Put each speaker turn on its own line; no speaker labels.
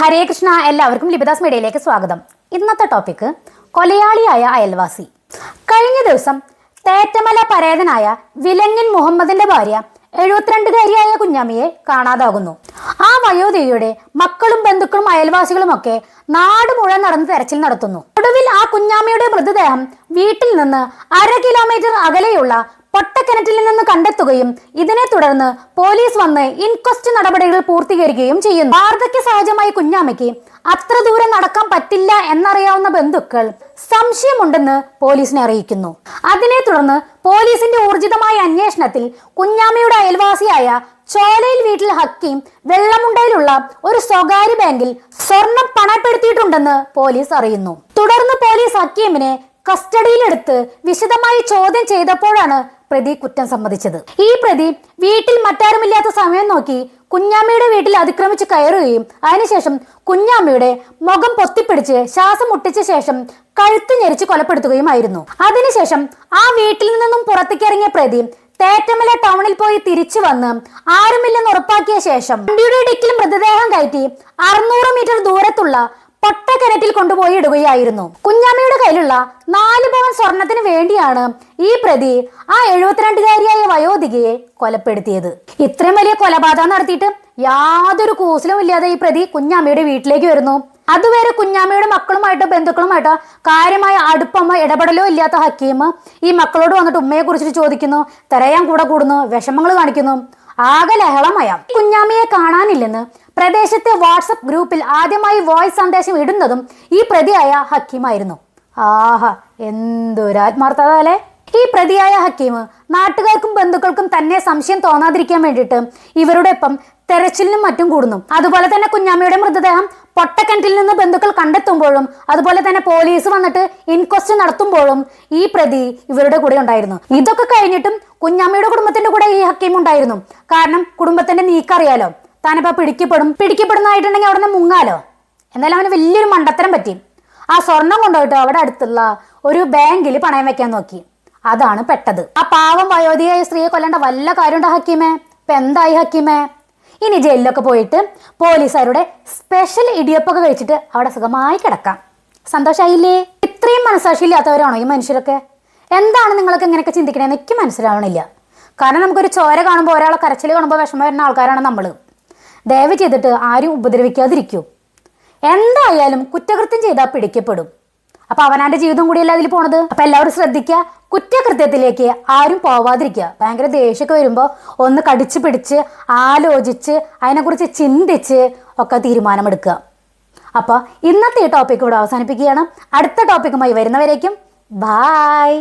ഹരേ കൃഷ്ണ എല്ലാവർക്കും ലിബിദാസ് മീഡിയയിലേക്ക് സ്വാഗതം. ഇന്നത്തെ ടോപ്പിക്ക് കൊലയാളിയായ അയൽവാസി. കഴിഞ്ഞ ദിവസം തേറ്റമല പരേതനായ വിലങ്ങിൻ മുഹമ്മദിന്റെ ഭാര്യ എഴുപത്തിരണ്ടുകാരിയായ കുഞ്ഞാമിയെ കാണാതാകുന്നു. ആ വയോധികയുടെ മക്കളും ബന്ധുക്കളും അയൽവാസികളുമൊക്കെ നാട് മുഴുവൻ നടന്ന് തെരച്ചിൽ നടത്തുന്നു. ഒടുവിൽ ആ കുഞ്ഞാമിയുടെ മൃതദേഹം വീട്ടിൽ നിന്ന് അര കിലോമീറ്റർ അകലെയുള്ള പൊട്ടക്കിണറ്റിൽ നിന്ന് കണ്ടെത്തുകയും ഇതിനെ തുടർന്ന് പോലീസ് വന്ന് ഇൻക്വസ്റ്റ് നടപടികൾ പൂർത്തീകരിക്കുകയും ചെയ്യുന്നു. വാർദ്ധക്യ സഹജമായ കുഞ്ഞാമ്മയ്ക്ക് അത്ര ദൂരം നടക്കാൻ പറ്റില്ല എന്നറിയാവുന്ന ബന്ധുക്കൾ സംശയമുണ്ടെന്ന് പോലീസിനെ അറിയിക്കുന്നു. അതിനെ തുടർന്ന് പോലീസിന്റെ ഊർജിതമായ അന്വേഷണത്തിൽ കുഞ്ഞാമ്മയുടെ അയൽവാസിയായ ചോലയിൽ വീട്ടിൽ ഹക്കീം വെള്ളമുണ്ടയിലുള്ള ഒരു സ്വകാര്യ ബാങ്കിൽ സ്വർണം പണപ്പെടുത്തിയിട്ടുണ്ടെന്ന് പോലീസ് അറിയുന്നു. തുടർന്ന് പോലീസ് ഹക്കീമിനെ കസ്റ്റഡിയിലെടുത്ത് വിശദമായി ചോദ്യം ചെയ്തപ്പോഴാണ് പ്രതി കുറ്റം സമ്മതിച്ചത്. ഈ പ്രതി വീട്ടിൽ മറ്റാരുമില്ലാത്ത സമയം നോക്കി കുഞ്ഞാമ്മയുടെ വീട്ടിൽ അതിക്രമിച്ച് കയറുകയും അതിനുശേഷം കുഞ്ഞാമ്മയുടെ മുഖം പൊത്തിപ്പിടിച്ച് ശ്വാസം മുട്ടിച്ച ശേഷം കഴുത്ത് ഞെരിച്ച് കൊലപ്പെടുത്തുകയുമായിരുന്നു. അതിനുശേഷം ആ വീട്ടിൽ നിന്നും പുറത്തേക്ക് ഇറങ്ങിയ പ്രതി തേറ്റമല ടൗണിൽ പോയി തിരിച്ചു വന്ന് ആരുമില്ലെന്ന് ഉറപ്പാക്കിയ ശേഷം വണ്ടിയുടെ ഡിക്കിൽ മൃതദേഹം കയറ്റി അറുന്നൂറ് മീറ്റർ ദൂരത്തുള്ള പൊട്ടക്കിണറ്റിൽ കൊണ്ടുപോയി ഇടുകയായിരുന്നു. കുഞ്ഞാമ്മയുടെ കയ്യിലുള്ള നാല് പവൻ സ്വർണത്തിന് വേണ്ടിയാണ് ഈ പ്രതി ആ എഴുപത്തിരണ്ടുകാരിയായ വയോധികയെ കൊലപ്പെടുത്തിയത്. ഇത്രയും വലിയ കൊലപാതകം നടത്തിയിട്ട് യാതൊരു കൂസലും ഇല്ലാതെ ഈ പ്രതി കുഞ്ഞാമ്മയുടെ വീട്ടിലേക്ക് വരുന്നു. അതുവരെ കുഞ്ഞാമ്മയുടെ മക്കളുമായിട്ടോ ബന്ധുക്കളുമായിട്ടോ കാര്യമായ അടുപ്പമോ ഇടപെടലോ ഇല്ലാത്ത ഹക്കീം ഈ മക്കളോട് വന്നിട്ട് ഉമ്മയെ കുറിച്ചിട്ട് ചോദിക്കുന്നു. തിരയാൻ കൂടെ കൂടുന്നു. വിഷമങ്ങൾ കാണിക്കുന്നു. ആകെ ലഹളമയം. കുഞ്ഞാമ്മയെ കാണാനില്ലെന്ന് പ്രദേശത്തെ വാട്സപ്പ് ഗ്രൂപ്പിൽ ആദ്യമായി വോയിസ് സന്ദേശം ഇടുന്നതും ഈ പ്രതിയായ ഹക്കീമായിരുന്നു. ആഹാ എന്തൊരാത്മാർത്ഥത അല്ലേ? ഈ പ്രതിയായ ഹക്കീം നാട്ടുകാർക്കും ബന്ധുക്കൾക്കും തന്നെ സംശയം തോന്നാതിരിക്കാൻ വേണ്ടിയിട്ട് ഇവരുടെ ഒപ്പം തെരച്ചിലിനും മറ്റും കൂടുന്നു. അതുപോലെ തന്നെ കുഞ്ഞാമ്മയുടെ മൃതദേഹം പൊട്ടക്കിണറ്റിൽ നിന്ന് ബന്ധുക്കൾ കണ്ടെത്തുമ്പോഴും അതുപോലെ തന്നെ പോലീസ് വന്നിട്ട് ഇൻക്വസ്റ്റ് നടത്തുമ്പോഴും ഈ പ്രതി ഇവരുടെ കൂടെ ഉണ്ടായിരുന്നു. ഇതൊക്കെ കഴിഞ്ഞിട്ടും കുഞ്ഞാമ്മയുടെ കുടുംബത്തിന്റെ കൂടെ ഈ ഹക്കീം ഉണ്ടായിരുന്നു. കാരണം കുടുംബത്തിന്റെ നീക്കറിയാലോ. താനിപ്പോ പിടിക്കപ്പെടും. പിടിക്കപ്പെടുന്നതായിട്ടുണ്ടെങ്കിൽ അവിടെ നിന്ന് മുങ്ങാലോ. എന്നാലും അവന് വലിയൊരു മണ്ടത്തരം പറ്റി. ആ സ്വർണം കൊണ്ടുപോയിട്ട് അവിടെ അടുത്തുള്ള ഒരു ബാങ്കിൽ പണയം വെക്കാൻ നോക്കി. അതാണ് പെട്ടത്. ആ പാവം വയോധികയായ സ്ത്രീയെ കൊല്ലേണ്ട വല്ല കാര്യമുണ്ടോ ഹക്കീമേ? ഇപ്പൊ എന്തായി ഹക്കീമേ? ഇനി ജയിലിലൊക്കെ പോയിട്ട് പോലീസുകാരുടെ സ്പെഷ്യൽ ഇടിയപ്പൊക്കെ കഴിച്ചിട്ട് അവിടെ സുഖമായി കിടക്കാം. സന്തോഷമായില്ലേ ഇത്രയും മനസാക്ഷിയില്ലാത്തവരാണോ ഈ മനുഷ്യരൊക്കെ? എന്താണ് നിങ്ങളൊക്കെ ഇങ്ങനെയൊക്കെ ചിന്തിക്കണേന്ന് എനിക്ക് മനസ്സിലാവണില്ല. കാരണം നമുക്കൊരു ചോര കാണുമ്പോൾ ഒരാളെ കരച്ചിൽ കാണുമ്പോൾ വിഷമം വരുന്ന ആൾക്കാരാണ് നമ്മൾ ദയവ് ചെയ്തിട്ട് ആരും ഉപദ്രവിക്കാതിരിക്കൂ. എന്തായാലും കുറ്റകൃത്യം ചെയ്താൽ പിടിക്കപ്പെടും. അപ്പൊ അവനാന്റെ ജീവിതം കൂടിയല്ല അതിൽ പോണത്? അപ്പൊ എല്ലാവരും ശ്രദ്ധിക്കുക കുറ്റകൃത്യത്തിലേക്ക് ആരും പോവാതിരിക്കുക ഭയങ്കര ദേഷ്യമൊക്കെ വരുമ്പോൾ ഒന്ന് കടിച്ചു പിടിച്ച് ആലോചിച്ച് അതിനെക്കുറിച്ച് ചിന്തിച്ച് ഒക്കെ തീരുമാനമെടുക്കുക. അപ്പോൾ ഇന്നത്തെ ഈ ടോപ്പിക് ഇവിടെ അവസാനിപ്പിക്കുകയാണ്. അടുത്ത ടോപ്പിക്കുമായി വരുന്നവരേക്കും ബായ്